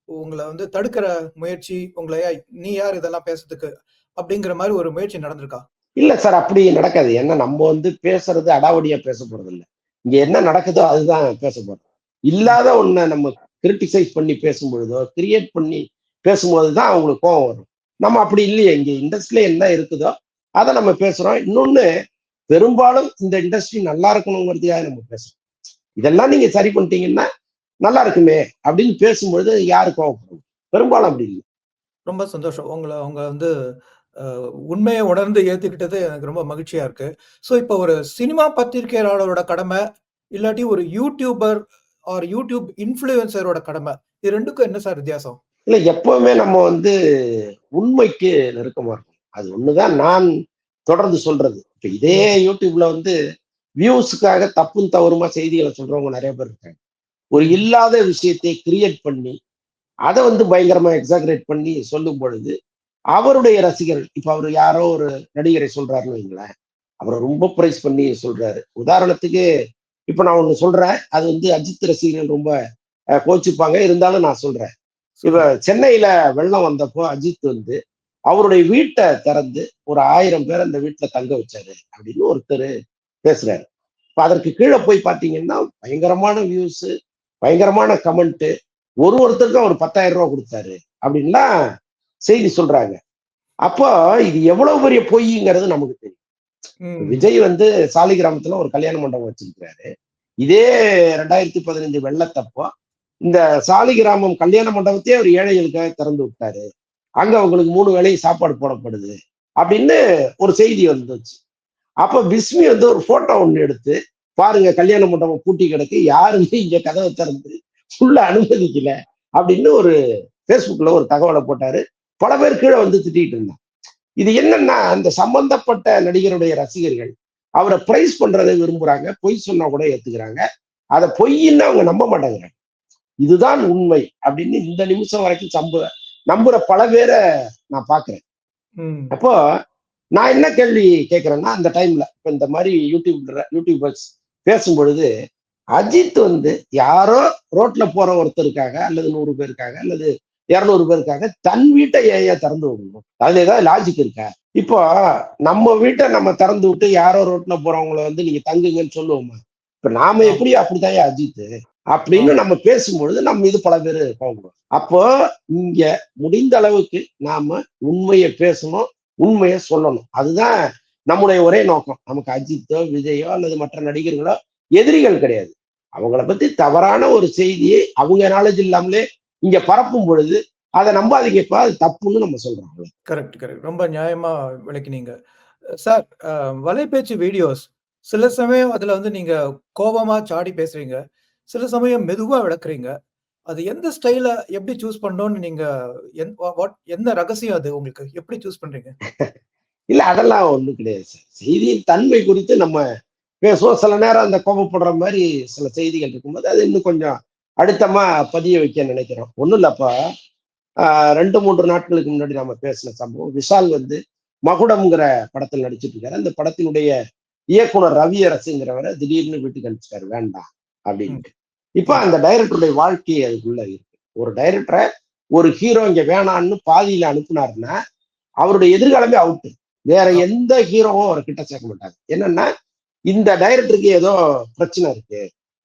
உங்களை வந்து தடுக்கிற முயற்சி உங்களை "ஏய், நீ யார் இதெல்லாம் பேசுறதுக்கு அப்படிங்கிற மாதிரி ஒரு முயற்சி நடந்திருக்கா? இல்ல சார் அப்படி நடக்காது. ஏன்னா நம்ம வந்து பேசுறது அடாவடியா பேச போறது இல்ல இங்க என்ன நடக்குதோ அதுதான் பேச போறோம் இல்லாத ஒன்றை நம்ம கிரிட்டிசைஸ் பண்ணி பேசும்பொழுதோ கிரியேட் பண்ணி பேசும்போது தான் அவங்களுக்கு கோவம் வரும். நம்ம அப்படி இல்லையே இங்கே இண்டஸ்ட்ரியில என்ன இருக்குதோ அதை நம்ம பேசுறோம். இன்னொன்னு பெரும்பாலும் இந்த இண்டஸ்ட்ரி நல்லா இருக்கணுங்கிறதுக்காக நம்ம பேசுறோம்? இதெல்லாம் நீங்க சரி பண்ணிட்டீங்கன்னா நல்லா இருக்குமே அப்படின்னு பேசும்பொழுது யாரு கோவப்படும் பெரும்பாலும் அப்படி இல்லை. ரொம்ப சந்தோஷம். உங்களை அவங்க வந்து உண்மையை உணர்ந்து ஏத்துக்கிட்டது எனக்கு ரொம்ப மகிழ்ச்சியா இருக்கு. ஸோ இப்போ ஒரு சினிமா பத்திரிகையாளரோட கடமை இல்லாட்டி ஒரு யூடியூபர் ஆர் யூடியூப் இன்ஃப்ளூயன்சரோட கடமை. இது ரெண்டுக்கும் என்ன சார் வித்தியாசம்? இல்ல எப்பவுமே நம்ம வந்து உண்மைக்கு நெருக்கமா இருக்கும் அது ஒண்ணுதான் நான் தொடர்ந்து சொல்றது. இப்ப இதே யூடியூப்ல வந்து வியூஸுக்காக தப்பும் தவறுமா செய்திகளை சொல்றவங்க நிறைய பேர் இருக்காங்க. ஒரு இல்லாத விஷயத்தை கிரியேட் பண்ணி அதை வந்து பயங்கரமா எக்ஸாகரேட் பண்ணி சொல்லும் பொழுது அவருடைய ரசிகர்கள் இப்ப அவர் யாரோ ஒரு நடிகரை சொல்றாருன்னு வைங்களேன் அவரை ரொம்ப பிரைஸ் பண்ணி சொல்றாரு. உதாரணத்துக்கு இப்ப நான் ஒண்ணு சொல்றேன். அது வந்து அஜித் ரசிகர்கள் ரொம்ப கோச்சிப்பாங்க. இருந்தாலும் நான் சொல்றேன். இப்ப சென்னையில வெள்ளம் வந்தப்போ அஜித் வந்து அவருடைய வீட்டை திறந்து ஒரு ஆயிரம் பேர் அந்த வீட்டுல தங்க வச்சாரு அப்படின்னு ஒருத்தர் பேசுறாரு. இப்ப அதற்கு கீழே போய் பாத்தீங்கன்னா பயங்கரமான வியூஸ் பயங்கரமான கமெண்ட் ஒரு ஒருத்தருக்கும் அவர் பத்தாயிரம் ரூபாய் கொடுத்தாரு அப்படின்லாம் செய்தி சொல்றாங்க. அப்போ இது எவ்வளவு பெரிய பொய்ங்கிறது நமக்கு தெரியும். விஜய் வந்து சாலிகிராமத்துல ஒரு கல்யாண மண்டபம் வச்சிருக்கிறாரு. இதே ரெண்டாயிரத்தி பதினஞ்சு வெள்ளத்தப்போ இந்த சாலிகிராமம் கல்யாண மண்டபத்தையே அவர் ஏழைகளுக்காக திறந்து விட்டாரு. அங்க அவங்களுக்கு மூணு வேளையும் சாப்பாடு போடப்படுது அப்படின்னு ஒரு செய்தி வந்துச்சு. அப்ப விஸ்மி வந்து ஒரு போட்டோ ஒண்ணு எடுத்து பாருங்க கல்யாண மண்டபம் பூட்டி கிடக்கு யாருமே இங்க கதவை திறந்து ஃபுல்லா அனுமதிக்கல அப்படின்னு ஒரு ஃபேஸ்புக்ல ஒரு தகவலை போட்டாரு. பல பேர் கீழே வந்து திட்டிட்டு இருந்தாங்க. இது என்னன்னா அந்த சம்பந்தப்பட்ட நடிகருடைய ரசிகர்கள் அவரை பிரைஸ் பண்றதை விரும்புறாங்க பொய் சொன்னா கூட ஏத்துக்கிறாங்க. அதை பொய்ன்னு அவங்க நம்ப மாட்டேங்கிறாங்க. இதுதான் உண்மை அப்படின்னு இந்த நிமிஷம் வரைக்கும் சம்ப நம்புற பல பேரை நான் பாக்குறேன். அப்போ நான் என்ன கேள்வி கேட்கிறேன்னா அந்த டைம்ல இப்ப இந்த மாதிரி யூடியூப் யூடியூபர்ஸ் பேசும் பொழுது அஜித் வந்து யாரோ ரோட்ல போற ஒருத்தருக்காக அல்லது நூறு பேருக்காக அல்லது இருநூறு பேருக்காக தன் வீட்டை ஏன் ஏன் திறந்து விடணும்? அதுல ஏதாவது லாஜிக் இருக்கா? இப்போ நம்ம வீட்டை நம்ம திறந்து விட்டு யாரோ ரோட்ல போறவங்கள வந்து நீங்க தங்குங்கன்னு சொல்லுவோமா? இப்ப நாம எப்படி அப்படித்தான் ஏன் அஜித் அப்படின்னு நம்ம பேசும்பொழுது நம்ம இது பல பேர் கோவப்படுவோம் அப்போ இங்க முடிந்த அளவுக்கு நாம உண்மையை பேசணும் உண்மையை சொல்லணும். அதுதான் நம்முடைய ஒரே நோக்கம். நமக்கு அஜித்தோ விஜயோ அல்லது மற்ற நடிகர்களோ எதிரிகள் கிடையாது. அவங்கள பத்தி தவறான ஒரு செய்தியை அவங்க நாலேஜ் இல்லாமலே இங்க பரப்பும் பொழுது அதை நம்பாதீங்கப்பா அது தப்புன்னு நம்ம சொல்றோம். கரெக்ட் கரெக்ட் ரொம்ப நியாயமா விளக்கினீங்க. சார் வலைபேச்சு வீடியோஸ் சில சமயம் அதுல வந்து நீங்க கோபமா சாடி பேசுறீங்க. சில சமயம் மெதுவா விளக்குறீங்க. அது எந்த ஸ்டைல எப்படி சூஸ் பண்ணணும்னு நீங்க என்ன ரகசியம் அது உங்களுக்கு? எப்படி சூஸ் பண்றீங்க? இல்ல அதெல்லாம் ஒண்ணும் கிடையாது சார் செய்தியின் தன்மை குறித்து நம்ம பேசுவோம். சில நேரம் அந்த கோபப்படுற மாதிரி சில செய்திகள் இருக்கும்போது அது இன்னும் கொஞ்சம் அழுத்தமா பதிய வைக்க நினைக்கிறோம். ஒண்ணும் இல்லப்பா. ரெண்டு மூன்று நாட்களுக்கு முன்னாடி நாம பேசின சம்பவம். விஷால் வந்து மகுடம்ங்கிற படத்தில் நடிச்சிட்டு இருக்காரு. அந்த படத்தினுடைய இயக்குனர் ரவி அரசுங்கிறவரை திடீர்னு வீட்டுக்கு அனுப்பிச்சிட்டாரு. வேண்டாம் அப்படின்ட்டு. இப்ப அந்த டைரக்டருடைய வாழ்க்கை அதுக்குள்ள இருக்கு. ஒரு டைரக்டரை ஒரு ஹீரோ இங்க வேணான்னு பாதியில அனுப்புனாருன்னா அவருடைய எதிர்காலமே அவுட்டு வேற எந்த ஹீரோவும் அவர் கிட்ட சேர்க்க மாட்டாங்க. என்னன்னா இந்த டைரக்டருக்கு ஏதோ பிரச்சனை இருக்கு.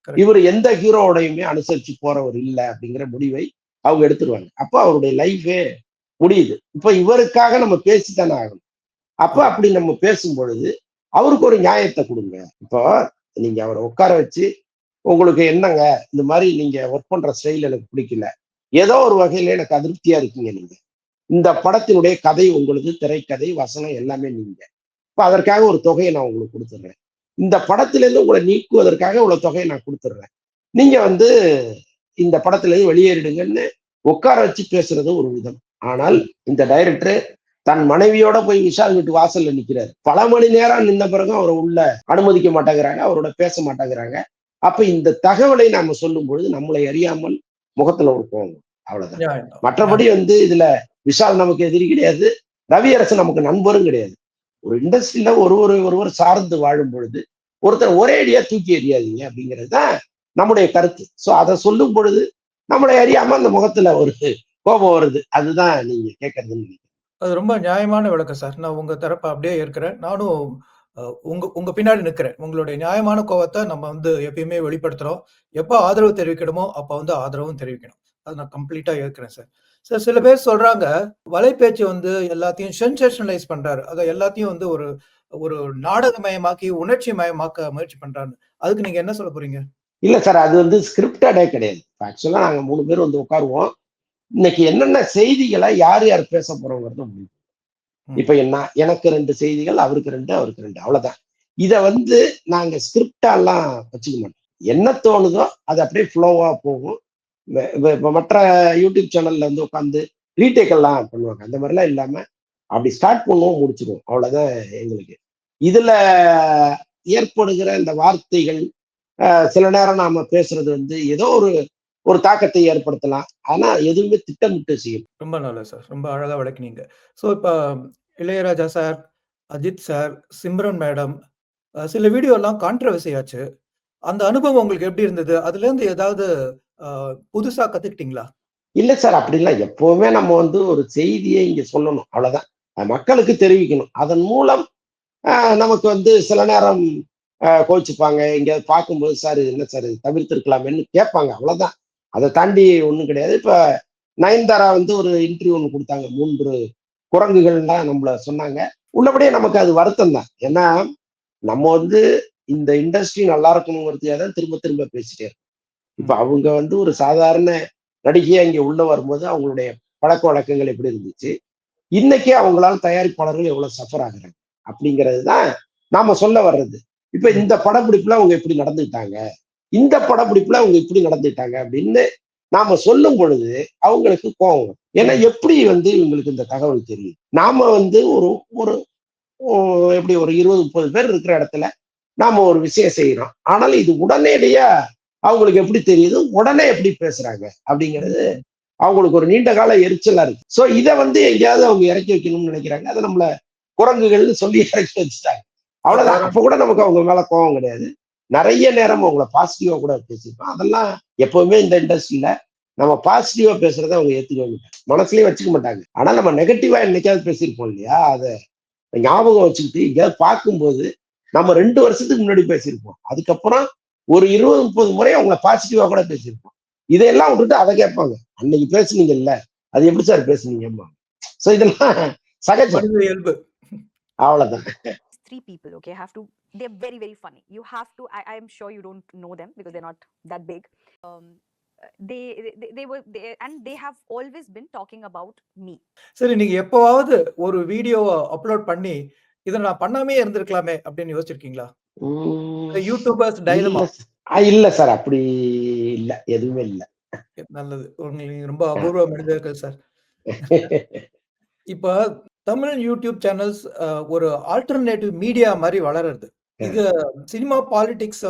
இவர் எந்த ஹீரோவோடையுமே அனுசரிச்சு போறவர் இல்லை அப்படிங்கிற முடிவை அவங்க எடுத்துருவாங்க. அப்போ அவருடைய லைஃபே முடியுது. இப்ப இவருக்காக நம்ம பேசித்தானே ஆகணும். அப்ப அப்படி நம்ம பேசும் பொழுது அவருக்கு ஒரு நியாயத்தை கொடுங்க. இப்போ நீங்க அவரை உட்கார வச்சு உங்களுக்கு என்னங்க? இந்த மாதிரி நீங்க ஒர்க் பண்ற ஸ்டைல் எனக்கு பிடிக்கல. ஏதோ ஒரு வகையில எனக்கு அதிருப்தியா இருக்கீங்க நீங்க. இந்த படத்தினுடைய கதை உங்களுக்கு திரைக்கதை வசனம் எல்லாமே நீங்க. இப்ப அதற்காக ஒரு தொகையை நான் உங்களுக்கு கொடுத்துட்றேன் இந்த படத்துல இருந்து உங்களை நீக்குவதற்காக இவ்வளவு தொகையை நான் கொடுத்துட்றேன். நீங்க வந்து இந்த படத்துல இருந்து வெளியேறிடுங்கன்னு உட்கார வச்சு பேசுறது ஒரு விதம். ஆனால் இந்த டைரக்டர் தன் மனைவியோட போய் விஷால் வீட்டு வாசல்ல நிக்கிறாரு. பல மணி நேரம் நின்ன பிறகும் அவரை உள்ள அனுமதிக்க மாட்டேங்கிறாங்க அவரோட பேச மாட்டேங்கிறாங்க. அப்ப இந்த தகவலை நாம சொல்லும் பொழுது நம்மளை அறியாமல் முகத்துல ஒரு கோவம் அவ்வளவுதான். மற்றபடி வந்து இதுல விஷால் நமக்கு எதிரி கிடையாது. ரவியரசன் நமக்கு நண்பரும் கிடையாது. ஒரு இண்டஸ்ட்ரியில ஒரு ஒரு ஒருவர் சார்ந்து வாழும் பொழுது ஒருத்தர் ஒரே அடியா தூக்கி எறியாதீங்க அப்படிங்கிறது தான் நம்முடைய கருத்து. ஸோ அதை சொல்லும் பொழுது நம்மளை அறியாம அந்த முகத்துல ஒரு கோபம் வருது. அதுதான் நீங்க கேட்கறதுன்னு அது ரொம்ப நியாயமான விளக்கம் சார். நான் உங்க தரப்பை அப்படியே இருக்கிறேன் நானும் உங்க உங்க பின்னாடி நிற்கிறேன். உங்களுடைய நியாயமான கோவத்தை நம்ம வந்து எப்பயுமே வெளிப்படுத்துறோம். எப்போ ஆதரவு தெரிவிக்கணுமோ அப்போ வந்து ஆதரவும் தெரிவிக்கணும். அது நான் கம்ப்ளீட்டா ஏற்கிறேன் சார். சார் சில பேர் சொல்றாங்க வலைபேச்சு வந்து எல்லாத்தையும் சென்சேஷனலைஸ் பண்றாரு. அதை எல்லாத்தையும் வந்து ஒரு ஒரு நாடகமயமாக்கி உணர்ச்சி மயமாக்க முயற்சி பண்றாரு அதுக்கு நீங்க என்ன சொல்ல போறீங்க? இல்ல சார் அது வந்து ஸ்கிரிப்டடே கிடையாது. ஆக்சுவலா நாங்க மூணு பேர் வந்து உட்காருவோம். இன்னைக்கு என்னென்ன செய்திகளை யார் யார் பேச போறோங்கிறத முடிவு. ம். இப்ப என்ன எனக்கு ரெண்டு செய்திகள் அவருக்கு ரெண்டு அவருக்கு ரெண்டு. அவ்வளவுதான். இத வந்து நாங்க ஸ்கிரிப்டா எல்லாம் வச்சுக்க மாட்டோம். என்ன தோணுதோ அது அப்படியே ஃப்ளோவா போகும். இப்போ மற்ற யூடியூப் சேனல்ல வந்து உட்காந்து ரீடேக் எல்லாம் பண்ணுவாங்க. அந்த மாதிரிலாம் இல்லாம அப்படி ஸ்டார்ட் பண்ணுவோம் முடிச்சிருவோம் அவ்வளவுதான் எங்களுக்கு. இதுல ஏற்படுகிற இந்த வார்த்தைகள் சில நேரம் நாம பேசுறது வந்து ஏதோ ஒரு ஒரு தாக்கத்தை ஏற்படுத்தலாம். ஆனா எதுவுமே திட்டமிட்டு செய்யும் ரொம்ப நல்லது சார். ரொம்ப அழகா விளக்குனீங்க. ஸோ இப்போ Ilaiyaraaja sir Ajith sir Simran madam சில வீடியோ எல்லாம் கான்ட்ரவர்சி ஆச்சு. அந்த அனுபவம் உங்களுக்கு எப்படி இருந்தது? அதுல இருந்து ஏதாவது புதுசா கத்துக்கிட்டீங்களா? இல்ல சார் அப்படி இல்லை. எப்பவுமே நம்ம வந்து ஒரு செய்தியை இங்க சொல்லணும். அவ்வளவுதான். மக்களுக்கு தெரிவிக்கணும். அதன் மூலம் ஆஹ், நமக்கு வந்து சில நேரம் ஆஹ், கோவிச்சுப்பாங்க. எங்கேயாவது பார்க்கும்போது சார் இது என்ன சார் இது தவிர்த்திருக்கலாமேன்னு கேட்பாங்க. அவ்வளவுதான். அதை தாண்டி ஒண்ணும் கிடையாது. இப்ப நயன்தாரா வந்து ஒரு இன்டர்வியூ ஒன்று கொடுத்தாங்க. மூன்று குரங்குகள்லாம் நம்மள சொன்னாங்க. உள்ளபடியே நமக்கு அது வருத்தம் தான். ஏன்னா நம்ம வந்து இந்த இண்டஸ்ட்ரி நல்லா இருக்கணுங்கிறதுக்காக தான் திரும்ப திரும்ப பேசிட்டே இருக்கோம். இப்ப அவங்க வந்து ஒரு சாதாரண நடிகையா இங்க உள்ள வரும்போது அவங்களுடைய பழக்க வழக்கங்கள் எப்படி இருந்துச்சு? இன்னைக்கு அவங்களால தயாரிப்பாளர்கள் எவ்வளவு சஃபர் ஆகுறாங்க? அப்படிங்கிறது தான் நாம சொல்ல வர்றது. இப்ப இந்த படப்பிடிப்புல அவங்க எப்படி நடந்துக்கிட்டாங்க. இந்த படப்பிடிப்புல அவங்க இப்படி நடந்துக்கிட்டாங்க அப்படின்னு நாம சொல்லும் பொழுது அவங்களுக்கு வரும். ஏன்னா எப்படி வந்து இவங்களுக்கு இந்த தகவல் தெரியும்? நாம வந்து ஒரு ஒரு எப்படி ஒரு இருபது முப்பது பேர் இருக்கிற இடத்துல நாம ஒரு விஷயம் செய்யறோம். ஆனால் இது உடனடியா அவங்களுக்கு எப்படி தெரியுது? உடனே எப்படி பேசுறாங்க? அப்படிங்கிறது அவங்களுக்கு ஒரு நீண்ட கால எரிச்சலா இருக்கு. ஸோ இதை வந்து எங்கேயாவது அவங்க இறக்கி வைக்கணும்னு நினைக்கிறாங்க. அதை நம்மள குரங்குகள்னு சொல்லி இறக்கி வச்சுட்டாங்க. அவ்வளவுதான். அப்ப கூட நமக்கு அவங்க மேல கோவம் கிடையாது. நிறைய நேரம் அவங்கள பாசிட்டிவா கூட பேசியிருப்போம். அதெல்லாம் எப்பவுமே இந்த இண்டஸ்ட்ரியில நம்ம பாசிட்டிவா பேசுறத அவங்க ஏத்துக்க மாட்டாங்க. மனசுலயே வச்சுக்க மாட்டாங்க. ஆனா நம்ம நெகட்டிவா என்னைக்காவது பேசியிருப்போம் இல்லையா? அதை ஞாபகம் வச்சுக்கிட்டு எங்கேயாவது பார்க்கும்போது நம்ம ரெண்டு வருஷத்துக்கு முன்னாடி பேசியிருப்போம். அதுக்கப்புறம் ஒரு இருபது முப்பது முறை அவங்கள பாசிட்டிவா கூட பேசியிருப்போம் இதையெல்லாம் விட்டுட்டு அதை கேட்பாங்க. அன்னைக்கு பேசுனீங்கல்ல அது எப்படி சார் பேசுனீங்கம்மா? சோ இதெல்லாம் சகஜம். மனித இயல்பு. அவ்வளவுதான். Three people okay have to they're very very funny. You have to i i am sure you don't know them because they're not that big. Um uh, they, they they were they and they have always been talking about me. சரி நீங்க எப்பவாவது ஒரு வீடியோவை upload பண்ணி இதை நான் பண்ணாமே இருந்திருக்கலாமே அப்படின்னு யோசிச்சிருக்கீங்களா? யூடியூபர்ஸ் டைலமா இல்ல சார். அப்படி இல்ல. எதுவுமே இல்ல. நல்லது. உங்களுக்கு ரொம்ப அபூர்வ மனிதர்கள் சார். இப்ப தமிழ் யூடியூப் சேனல்ஸ் ஒரு ஆல்டர்னேட்டிவ் மீடியா மாதிரி வளருது. இது சினிமா பாலிடிக்ஸ்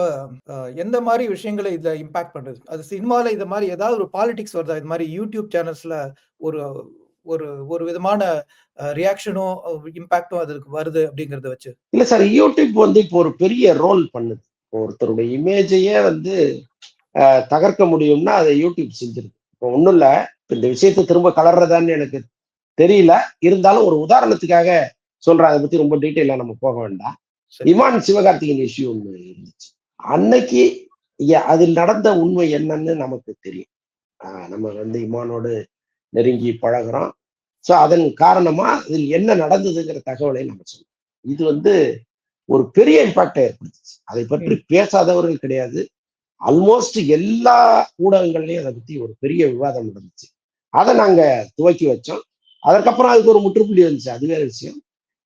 எந்த மாதிரி விஷயங்களை இதுல இம்பாக்ட் பண்ணுது அது சினிமால இது மாதிரி ஏதாவது ஒரு பாலிடிக்ஸ் வருதா? இது மாதிரி யூடியூப் சேனல்ஸ்ல ஒரு ஒரு ஒரு விதமான ரியாக்ஷனும் இம்பாக்டும் அதுக்கு வருது அப்படிங்கறத வச்சு. இல்ல சார் யூடியூப் வந்து இப்போ ஒரு பெரிய ரோல் பண்ணுது. ஒருத்தருடைய இமேஜையே வந்து தகர்க்க முடியும்னா அதை யூடியூப் செஞ்சிருக்கு இப்போ ஒண்ணும் இல்ல இந்த விஷயத்தை திரும்ப கலர்றதான்னு எனக்கு தெரியல. இருந்தாலும் ஒரு உதாரணத்துக்காக சொல்றேன். அதை பத்தி ரொம்ப டீட்டெயிலா நம்ம போக வேண்டாம். இமான் சிவகார்த்திகேயன் இஷ்யூ ஒண்ணு இருந்துச்சு. அன்னைக்கு அதில் நடந்த உண்மை என்னன்னு நமக்கு தெரியும். நம்ம வந்து இமானோடு நெருங்கி பழகுறோம் ஸோ அதன் காரணமா அதில் என்ன நடந்ததுங்கிற தகவலை நம்ம சொல்றோம். இது வந்து ஒரு பெரிய இம்பாக்டை ஏற்படுத்துச்சு. அதை பற்றி பேசாதவர்கள் கிடையாது. ஆல்மோஸ்ட் எல்லா ஊடகங்கள்லயும் அதை பத்தி ஒரு பெரிய விவாதம் நடந்துச்சு. அதை நாங்க துவக்கி வச்சோம். அதற்கப்புறம் அதுக்கு ஒரு முற்றுப்புள்ளி வந்துச்சு. அது வேற விஷயம்.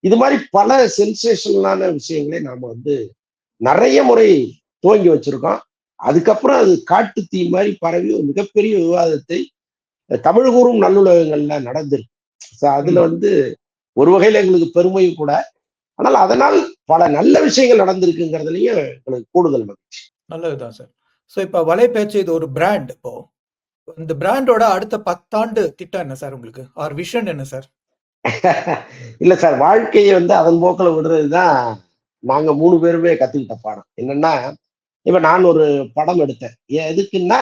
இது மாதிரி பல சென்சேஷனலான விஷயங்களை நாம வந்து நிறைய முறை துவங்கி வச்சிருக்கோம். அதுக்கப்புறம் அது காட்டு தீ மாதிரி பரவி ஒரு மிகப்பெரிய விவாதத்தை தமிழ் கூறும் நல்லுலகங்கள்ல நடந்திருக்கு. ஸோ அதுல வந்து ஒரு வகையில எங்களுக்கு பெருமையும் கூட. ஆனால் அதனால் பல நல்ல விஷயங்கள் நடந்திருக்குங்கிறதுலயும் எங்களுக்கு கூடுதல் மகிழ்ச்சி. நல்லதுதான் சார் ஸோ இப்போ வலைபேச்சு இது ஒரு பிராண்ட் இப்போ. இந்த பிராண்டோட அடுத்த பத்தாண்டு திட்டம் என்ன சார் உங்களுக்கு? ஆர் விஷன் என்ன சார் இல்ல சார் வாழ்க்கையை வந்து அதன் போக்கில் விடுறதுதான் நாங்க மூணு பேருமே கத்துக்கிட்ட பாடம். என்னன்னா இப்ப நான் ஒரு படம் எடுத்தேன். எதுக்குன்னா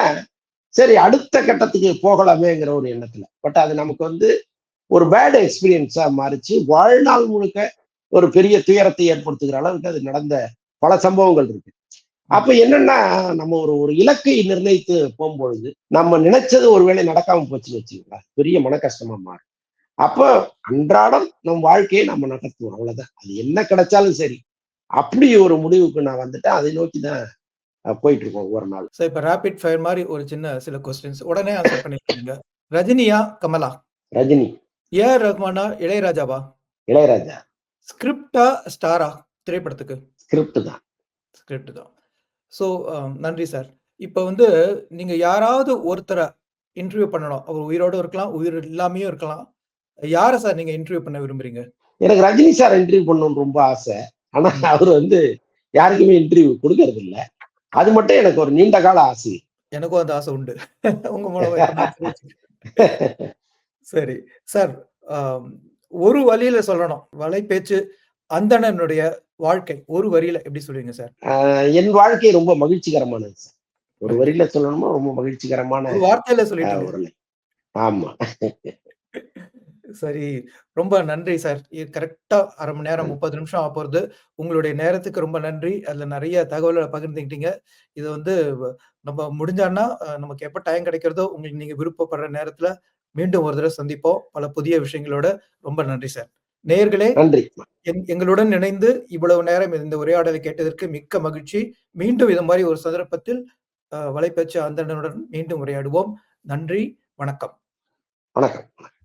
சரி அடுத்த கட்டத்துக்கு போகலாமேங்கிற ஒரு எண்ணத்துல. பட் அது நமக்கு வந்து ஒரு பேட் எக்ஸ்பீரியன்ஸா மாறிச்சு. வாழ்நாள் முழுக்க ஒரு பெரிய துயரத்தை ஏற்படுத்துகிற அளவுக்கு அது நடந்த பல சம்பவங்கள் இருக்கு. அப்ப என்னன்னா நம்ம ஒரு ஒரு இலக்கை நிர்ணயித்து போகும்பொழுது நம்ம நினைச்சது ஒருவேளை நடக்காம போச்சுன்னு வச்சுக்கோங்களேன். பெரிய மன கஷ்டமா மாறும். அப்போ அன்றாடம் நம் வாழ்க்கையை நம்ம நடத்துவோம் அவ்வளவுதான். அது என்ன கிடைச்சாலும் சரி. அப்படி ஒரு முடிவுக்கு நான் வந்துட்டேன். அதை நோக்கி தான் போயிட்டு இருக்கோம் ஒவ்வொரு நாள். ஸோ இப்போ ரேபிட் ஃபயர் மாதிரி ஒரு சின்ன சில கொஸ்டின்ஸ் உடனே ஆன்சர் பண்ணிருக்கீங்க ரஜினியா கமலா? ரஜினி. ஏஆர் ரஹ்மானா இளையராஜாவா? இளையராஜா. ஸ்கிரிப்டா ஸ்டாரா திரைப்படத்துக்கு. ஸ்கிரிப்ட் தான். ஸ்கிரிப்ட் தான். ஸோ நன்றி சார் இப்போ வந்து நீங்க யாராவது ஒருத்தரை இன்டர்வியூ பண்ணணும். அவர் உயிரோடு இருக்கலாம் உயிர் இல்லாமையும் இருக்கலாம். யாரை சார் நீங்க இன்டர்வியூ பண்ண விரும்புறீங்க? எனக்கு ரஜினி சார் இன்டர்வியூ பண்ணணும்னு ரொம்ப ஆசை. ஆனா அவர் வந்து யாருக்குமே இன்டர்வியூ கொடுக்கறது இல்ல அது மட்டும் எனக்கு ஒரு நீண்ட கால ஆசை. எனக்கும் அந்த ஆசை உண்டு. உங்க மூலமா. சரி. சார் ஒரு வழியில சொல்லணும். வலைபேச்சு அந்தணனுடைய வாழ்க்கை ஒரு வரியில எப்படி சொல்லுவீங்க சார்? என் வாழ்க்கை ரொம்ப மகிழ்ச்சிகரமானது சார். ஒரு வரியில சொல்லணுமா? ரொம்ப மகிழ்ச்சிகரமான வார்த்தையில சொல்லிட்டு. ஆமா. சரி ரொம்ப நன்றி சார். கரெக்டா அரை மணி நேரம் முப்பது நிமிஷம் ஆக போறது. உங்களுடைய நேரத்துக்கு ரொம்ப நன்றி. அதுல நிறைய தகவல்களை பகிர்ந்துக்கிட்டீங்க. இது வந்து வ- நம்ம முடிஞ்சான்னா நமக்கு எப்ப டைம் கிடைக்கிறதோ உங்களுக்கு நீங்க விருப்பப்படுற நேரத்துல மீண்டும் ஒரு தடவை சந்திப்போம். பல புதிய விஷயங்களோட ரொம்ப நன்றி சார். நேயர்களே நன்றி. எங்- எங்களுடன் இணைந்து இவ்வளவு நேரம் இந்த உரையாடலை கேட்டதற்கு மிக்க மகிழ்ச்சி. மீண்டும் இது மாதிரி ஒரு சந்தர்ப்பத்தில் அஹ், வலைப்பேச்சு அந்தனுடன் மீண்டும் உரையாடுவோம். நன்றி வணக்கம். வணக்கம்.